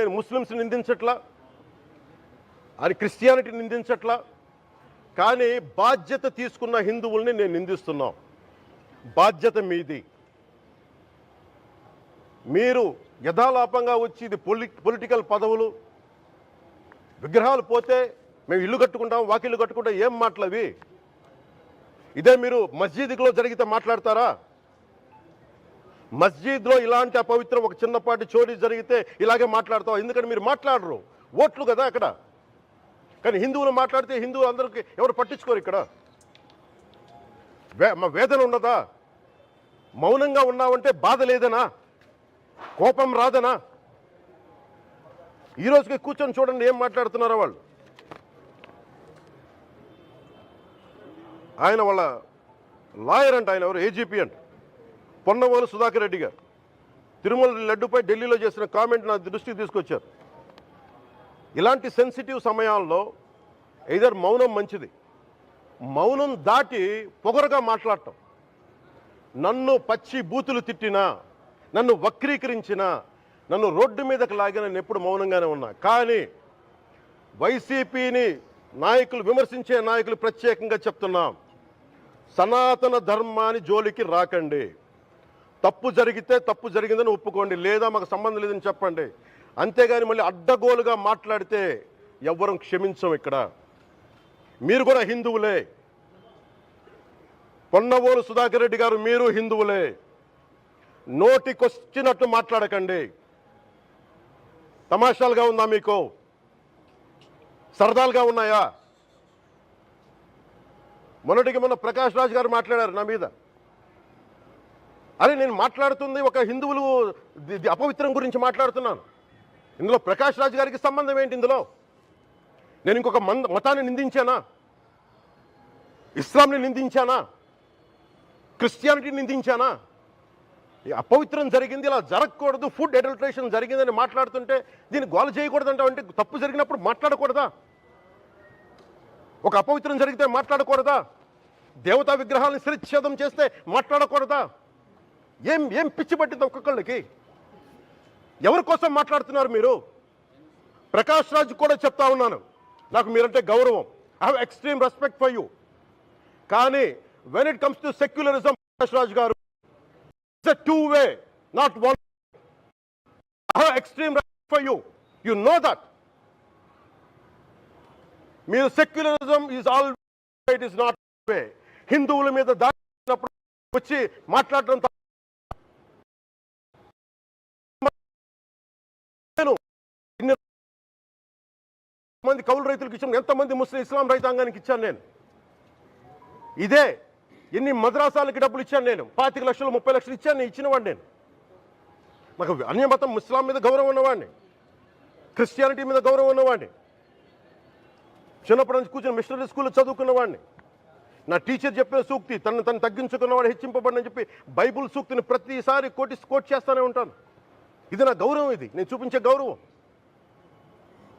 నేను ముస్లిమ్స్ నిందించట్లా? అది క్రిస్టియానిటీ నిందించట్లా? కానీ బాధ్యత తీసుకున్న హిందువుల్ని నేను నిందిస్తున్నాం. బాధ్యత మీది. మీరు యథాలాపంగా వచ్చి ఇది పొలి పొలిటికల్ పదవులు విగ్రహాలు పోతే మేము ఇల్లు కట్టుకుంటాం వాకిల్లు కట్టుకుంటాం ఏం మాటలవి ఇదే మీరు మస్జిద్లో జరిగితే మాట్లాడతారా? మస్జిద్లో ఇలాంటి అపవిత్రం ఒక చిన్నపాటి చోరీ జరిగితే ఇలాగే మాట్లాడతావు. ఎందుకంటే మీరు మాట్లాడరు? ఓట్లు కదా అక్కడ. కానీ హిందువులు మాట్లాడితే హిందువులు అందరికి ఎవరు పట్టించుకోరు ఇక్కడ? వే మా వేదన ఉండదా మౌనంగా ఉన్నావంటే బాధ లేదనా? కోపం రాదనా? ఈరోజుకి కూర్చొని చూడండి ఏం మాట్లాడుతున్నారో వాళ్ళు. ఆయన వాళ్ళ లాయర్ అంట ఆయన ఎవరు? ఏజీపీ అంట. పొన్నవోలు సుధాకర్ రెడ్డి గారు. తిరుమల లడ్డుపై ఢిల్లీలో చేసిన కామెంట్ నా దృష్టికి తీసుకొచ్చారు. ఇలాంటి సెన్సిటివ్ సమయాల్లో ఇదర్ మౌనం మంచిది. మౌనం దాటి పొగరుగా మాట్లాడటం. నన్ను పచ్చి బూతులు తిట్టినా నన్ను వక్రీకరించినా నన్ను రోడ్డు మీదకి లాగిన నేను ఎప్పుడు మౌనంగానే ఉన్నా. కానీ వైసీపీని నాయకులు విమర్శించే నాయకులు ప్రత్యేకంగా చెప్తున్నాం. సనాతన ధర్మాన్ని జోలికి రాకండి. తప్పు జరిగితే తప్పు జరిగిందని ఒప్పుకోండి లేదా మాకు సంబంధం లేదని చెప్పండి. అంతేగాని మళ్ళీ అడ్డగోలుగా మాట్లాడితే ఎవ్వరం క్షమించం ఇక్కడ. మీరు కూడా హిందువులే. పొన్నవోలు సుధాకర్ రెడ్డి గారు మీరు హిందువులే. నోటికొచ్చినట్టు మాట్లాడకండి. తమాషాలుగా ఉందా మీకు? సరదాలుగా ఉన్నాయా? మొన్నటికి మొన్న ప్రకాష్ రాజ్ గారు మాట్లాడారు నా మీద. అరే నేను మాట్లాడుతుంది ఒక హిందువులు అపవిత్రం గురించి మాట్లాడుతున్నాను. ఇందులో ప్రకాష్ రాజ్ గారికి సంబంధం ఏంటి ఇందులో? నేను ఇంకొక మంద మతాన్ని నిందించానా? ఇస్లాంని నిందించానా? క్రిస్టియానిటీని నిందించానా? ఈ అపవిత్రం జరిగింది ఇలా జరగకూడదు ఫుడ్ అడల్ట్రేషన్ జరిగిందని మాట్లాడుతుంటే దీన్ని గోల చేయకూడదు అంటే తప్పు జరిగినప్పుడు మాట్లాడకూడదా? ఒక అపవిత్రం జరిగితే మాట్లాడకూడదా? దేవతా విగ్రహాలను శిరచ్ఛేదం చేస్తే మాట్లాడకూడదా? ఏం ఏం పిచ్చి పట్టింది ఒక్కొక్కళ్ళకి? ఎవరి కోసం మాట్లాడుతున్నారు మీరు? ప్రకాష్ రాజ్ కూడా చెప్తా ఉన్నాను. నాకు మీరంటే గౌరవం. I have extreme respect for you కానీ when it comes to secularism Prakash Raj garu it's two way not one I have extreme respect for you you know that మీరు secularism is all it is not way హిందువుల మీద దాడినప్పుడు వచ్చి మాట్లాడడం ఇన్ని మంది కౌలు రైతులకు ఇచ్చాను ఎంతమంది ముస్లిం ఇస్లాం రైతాంగానికి ఇచ్చాను నేను? ఇదే ఎన్ని మద్రాసాలకి డబ్బులు ఇచ్చాను నేను? పాతిక లక్షలు ముప్పై లక్షలు ఇచ్చాను నేను ఇచ్చినవాడిని నేను. నాకు అన్యమతం ఇస్లాం మీద గౌరవం ఉన్నవాడిని. క్రిస్టియానిటీ మీద గౌరవం ఉన్నవాడిని. చిన్నప్పటి నుంచి కూర్చొని మిషనరీ స్కూల్లో చదువుకున్నవాడిని. నా టీచర్ చెప్పిన సూక్తి తను తను తగ్గించుకున్నవాడు హెచ్చింపబడినని చెప్పి బైబుల్ సూక్తిని ప్రతిసారి కోటి కోట్ చేస్తూనే ఉంటాను. ఇది నా గౌరవం ఇది. నేను చూపించే గౌరవం.